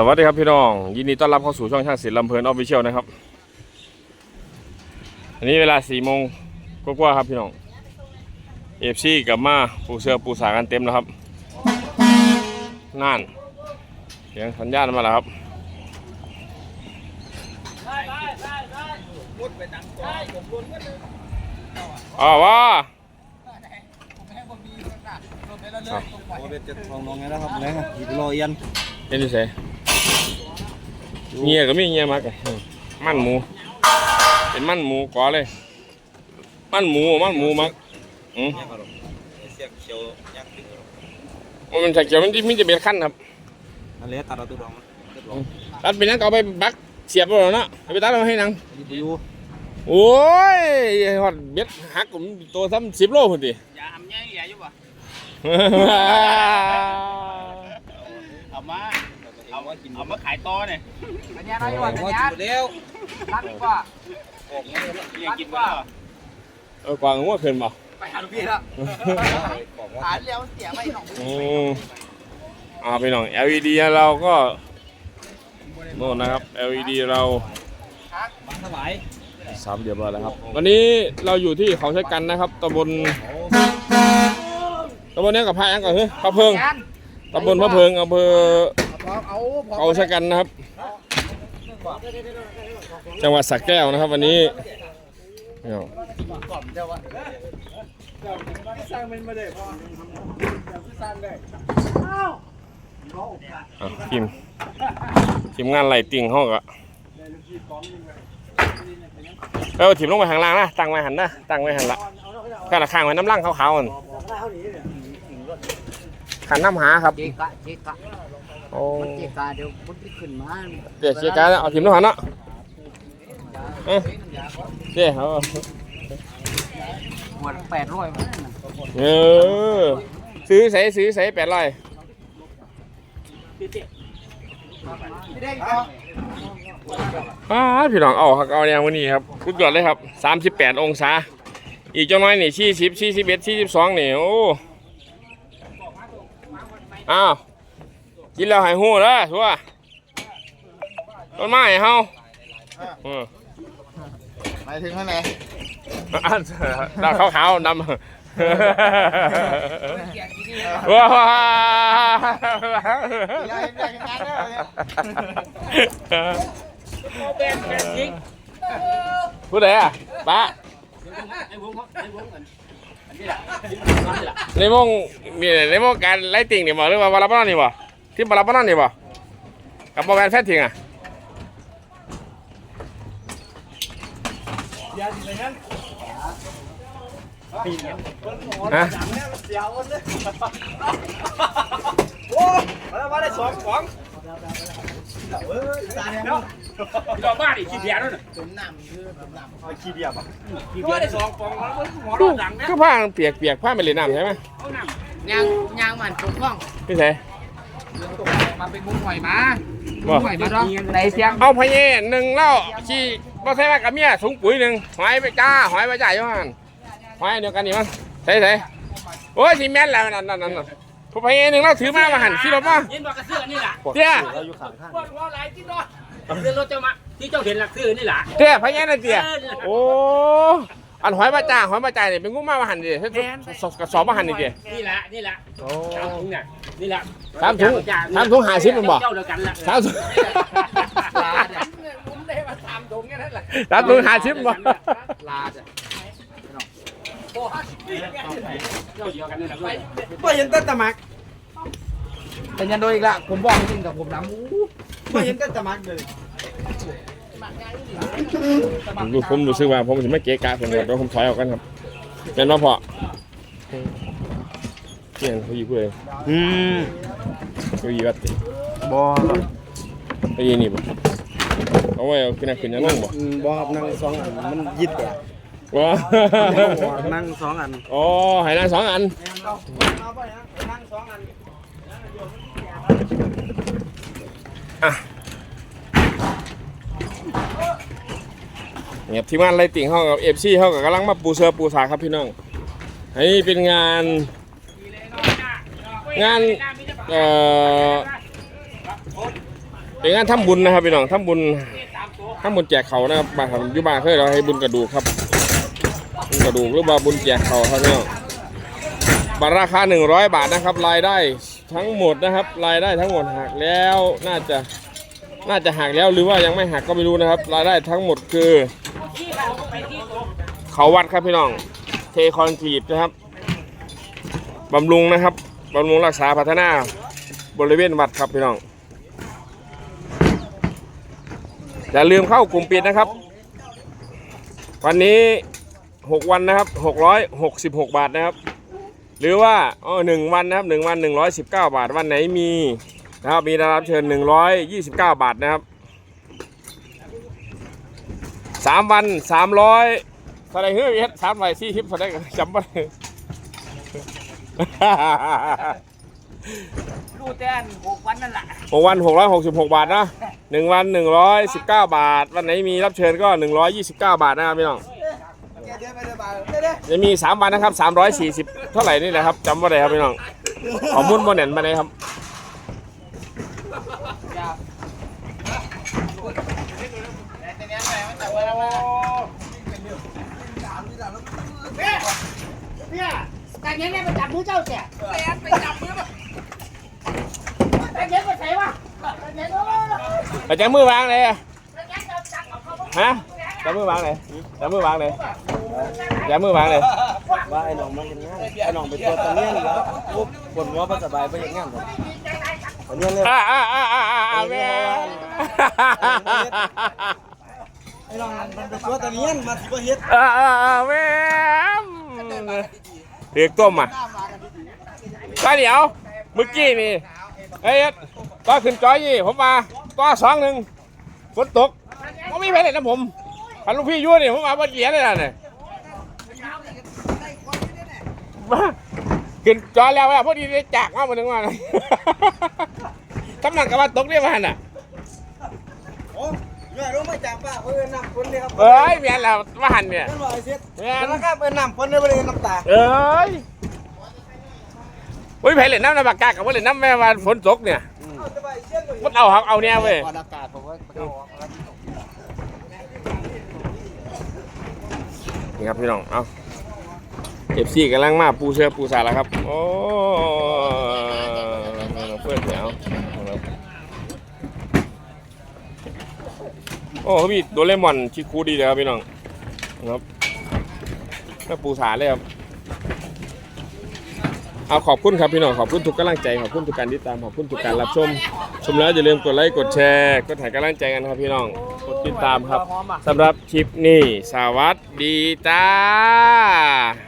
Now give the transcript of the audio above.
สวัสดีครับพี่น้อง ยินดีต้อนรับเข้าสู่ช่องช่างศิลป์ลำเพลินออฟฟิเชียลนะครับ อันนี้เวลาสี่โมงกว่าๆครับพี่น้องเอฟซีกลับมาปูเสือปูสากันเต็มแล้วครับนั่นเสียงสัญญาณมาแล้วครับอ๋อว่าโอเบ็ดจะทองน้องไงนะครับนะฮะอีกรอเอียนเอ็นดิเซ่ เงียก็มีเงียมากเลยมันหมู เป็นมันหมูก่อเลย มันหมูมันหมูมักอืมเสียกเขียวยักษ์มันใส่เกี่ยวมันที่มีจะเป็นขั้นครับนั่นแหละตัดเอาตัวดองตัวดองตัดเป็นนังก็เอาไปบักเสียบแล้วเนาะเอาไปตัดเอาให้นังดีอยู่โอ้ยฮอดเบ็ดหักผมตัวซ้ำสิบโลพุ่นดิอย่าทำแย่ใหญ่อยู่ป่ะเอามาเอา ว่ากินเอามาขายต่อเนี่ยอันนี้น้อยกว่าว่าอันกินี้นแล้วรัดกว่าออกมาแล้วเรียกกินว่าเออกวางว่าขึ้นบ่ไปหาลูกพี่แล้วบอกว่าหาเลี้ยวเสียไม่หนองอืมเอาไปหน่อย LED เราก็โน่นนะครับ LED เราบางสบายสามเดียบร้อยแล้วครับ วันนี้เราอยู่ที่เขาใช้กันนะครับตำบลตำบลนี้กับพายังก่อนเฮ้ยพระเพิงตำบลพระเพิงอำเภอ เอาพอเขาช้กันนะครับ จังหวัดสระแก้วนะครับ วันนี้เนี่ยสร้างเป็นมพอสร้างได้อะทีมทีมงานไหลติ่งห้องอะเออทีมลงไปข้างล่างนะตั้งไว้หันนะตั้งไว้หันละก็ละข้างไว้น้ำล่างขาวๆอะขันน้ำหาครับ โอ้มันเจกะเดี๋ยวมันจะขึ้นมาเดี๋ยวเชียร์การเอาทีมน้ำหันเนาะเอ้ยเดี๋ยวเอาหัวแปดร้อยมันเออซื้อใส่ซื้อใส่แปดร้อยพี่เด้งก็อ้าวพี่น้องเอาครับเอาแนววันนี้ครับสุดยอดเลยครับสามสิบแปดองศา อีกเจ้าน้อยนี่สี่สิบสี่สิบเอ็ดสี่สิบสองนี่โอ้อ้าว กินแล้วหายหูแล้วชัวร์ต้นไม้เฮาเออหมายถึงเท่าไหร่อันดาวขาวๆดำว้าวผู้ใดอะป้าไอ้วงไอ้วงกันอันนี้แหละนี่แหละในวงมีในวงการไล่ติ่งนี่บ่หรือว่าบาราบอนนี่บ่ ที่บาราบอนนี่บ่กับบอแมนแฟนทิงอะฮะมาได้สองของดอกบ้านอีกขี้เดียนั่นน่ะขี้เดียบอะก็ได้สองฟองแล้วหัวคือเราะดังนะคือผ้าเปียกเปียกผ้าไปเลยน้ำใช่ไหมเอาน้ยางยางมันตกข้องพี่ใช่ มาเป็นมุ้งหอยมาบ่หอยมาดองในเสียงเอาพะเยหนึ่งแล้วขี่บ่ใช่ว่ากับเมียถุงปุ๋ยหนึ่งหอยไปจ้าหอยไปจ่ายอยู่หั่นหอยเดียวกันนี่มั้งใส่ใส่โอ้ยสิแม่นแล้วนั่นนั่นนั่นผู้พะเยหนึ่งแล้วถือมามาหันขี่รถมาำยินบอกกระเสื้อนี่แหละเตี้ยเราอยู่ข้างทางว่าว่าหลายที่รอดเสื้อรถเจ้ามาที่เจ้าเห็นหลักซื้อนี่แหละเตี้ยพะเยนั่นเตี้ยโอ้อันหอยมาจ้าหอยมาจ่ายนี่เป็นงูมามาหันดิกระสอบมาหันนี่เตี้ยนี่แหละนี่แหละโอ้สามถุงเนี่ยนี่แหละสามถุงสามถุงห้าสิบมันบ่เจ้าเดียวกันละสามถุงลาเนี่ยมุ้งได้มาสามถุงแค่นั้นแหละสามถุงห้าสิบบ่ลาจ้ะเจ้าเดียวกันนี่แหละด้วยไม่เห็นต้นตะมักเป็นยันโดยอีกละผมบอกจริงกับผมน้ำมูไม่เห็นต้นตะมักเลยรู้ผมรู้สึกว่าผมจะไม่เกะกะผมเดี๋ยวผมถอยออกกันครับเป็นว่าพอ เกี่ยงเขาอยู่เพื่ออืมเขาอยู่วัดติบ่เขาอยู่นี่บ่เอาไว้เอาขึ้นขึ้นยังนั่งบ่บ่ครับนั่งสองอันมันยิดอะว้านั่งสองอันอ๋อให้นั่งสองอันนั่งสองอันอะเงียบทีมงานไล่ติ่งเขากับเอฟซีเขากับกำลังมาปูเสือปูสาครับพี่น้องอันนี้เป็นงาน งานเอ่อเป็นงานทำบุญนะครับพี่น้องทำบุญทำบุญแจกเขานะครับบ้านยู่บ้านเคยเราให้บุญกระดูกครับบุญกระดูกหรือว่าบุญแจกเขาครับพี่น้องบัตรราคา 100 บาทนะครับรายได้ทั้งหมดนะครับรายได้ทั้งหมดหักแล้วน่าจะน่าจะหักแล้วหรือว่ายังไม่หักก็ไม่รู้นะครับ รายได้ทั้งหมดคือ เขาวัดครับพี่น้อง เทคอนกรีตนะครับบำรุงนะครับ บำรุงรักษาพัฒนาบริเวณวัดครับพี่น้อง อย่าลืมเข้ากลุ่มปิดนะครับ วันนี้ 6 วันนะครับ 666 บาทนะครับ หรือว่าอ๋อหนึ่งวันนะครับหนึ่งวัน 119 บาท วันไหนมีนะครับมีรับเชิญ 129 บาทนะครับสามวัน 300เท่าไหรเฮ้ยเฮ็ดสามใบสี่ทิปเท่าไหรกันจำไม่ได้ รูแต้นหกวันนั่นแหละหกวันหกร้อยหกสิบหกบาทนะหนึ่งวันหนึ่งร้อยสิบเก้าบาท วันไหนมีรับเชิญก็หนึ่งร้อยยี่สิบเก้าบาทนะครับพี่น้องจะมีสามวันนะครับสามร้อยสี่สิบเท่าไหร่นี่แหละครับจำว่าไรครับพี่น้องขอมุ่นโมเน่นมาเลยครับเนี่ย การเงี้ยเนี่ยไปจับมือเจ้าเสียไปจับมือไปเงี้ยไปใส่วะไปเงี้ยโอ้ยแต่จะมือวางเลยอะไปเงี้ยจับจับเอาเขาฮะจะมือวางเลยจะมือวางเลยจะมือวางเลยว่าไอ้น้องมาเห็นงานไอ้น้องไปตัวตะเลียนแล้วปุ๊บปวดหัวบ่สบายไปเห็นงานครับอันนี้เลยอ่าอ่าอ่าอ่าอ่าแม่ไอ้น้องมันไปตัวตะเลียนมาสิบ่เฮ็ดอ่าอ่าอ่าแม่ เรียกต้มอะก็เดี๋ยวเมื่อกี้นี่เอ้ยก็ขึ้นจอยยี่ผมมาก็สองหนึ่งฝนตกก็ไม่เป็นไรนะผมพันลูกพี่ยุ่นี่ผมมาบนเหรียญเลยนะเนี่ยมาขึ้นจอยแล้วว่าพอดีได้จากมาบนหนึ่งว่ากำลังกับว่าตกได้มาน่ะ อ้ยลงมาจากป้าเพิ่นน้ำฝนเลยครับเอ้ยเมียนแล้วมาหันเนี่ยเพิ่นว่าไอ้เสียดเมียนนะครับเพิ่นน้ำฝนเลยบ่ได้น้ำตาเอ้ยอุ้ยไผเล่นน้ำในปากกากับว่าเล่นน้ำแม่วันฝนตกเนี่ยเอาสบายเสียดเลยมันเอาครับเอาเนี่ยเว้ยก่อนอากาศผมว่าเขาออกแล้วนี่ครับพี่น้อง เอาเอฟซีกำลังมาปูเสื้อปูสาแล้วครับ โอ้เพื่อนเดี๋ยวโอ้เขามีโดเรมอนชิคูดีเลยครับพี่น้องครับแม่ปูสาเลยครับเอาขอบคุณครับพี่น้องขอบคุณทุกกำลังใจขอบคุณทุกการติดตามขอบคุณทุกการรับชม ชมแล้วอย่าลืมกดไลค์กดแชร์กดถ่ายกำลังใจกันครับพี่น้องกดติดตามครับสำหรับคลิปนี้สวัสดีจ้า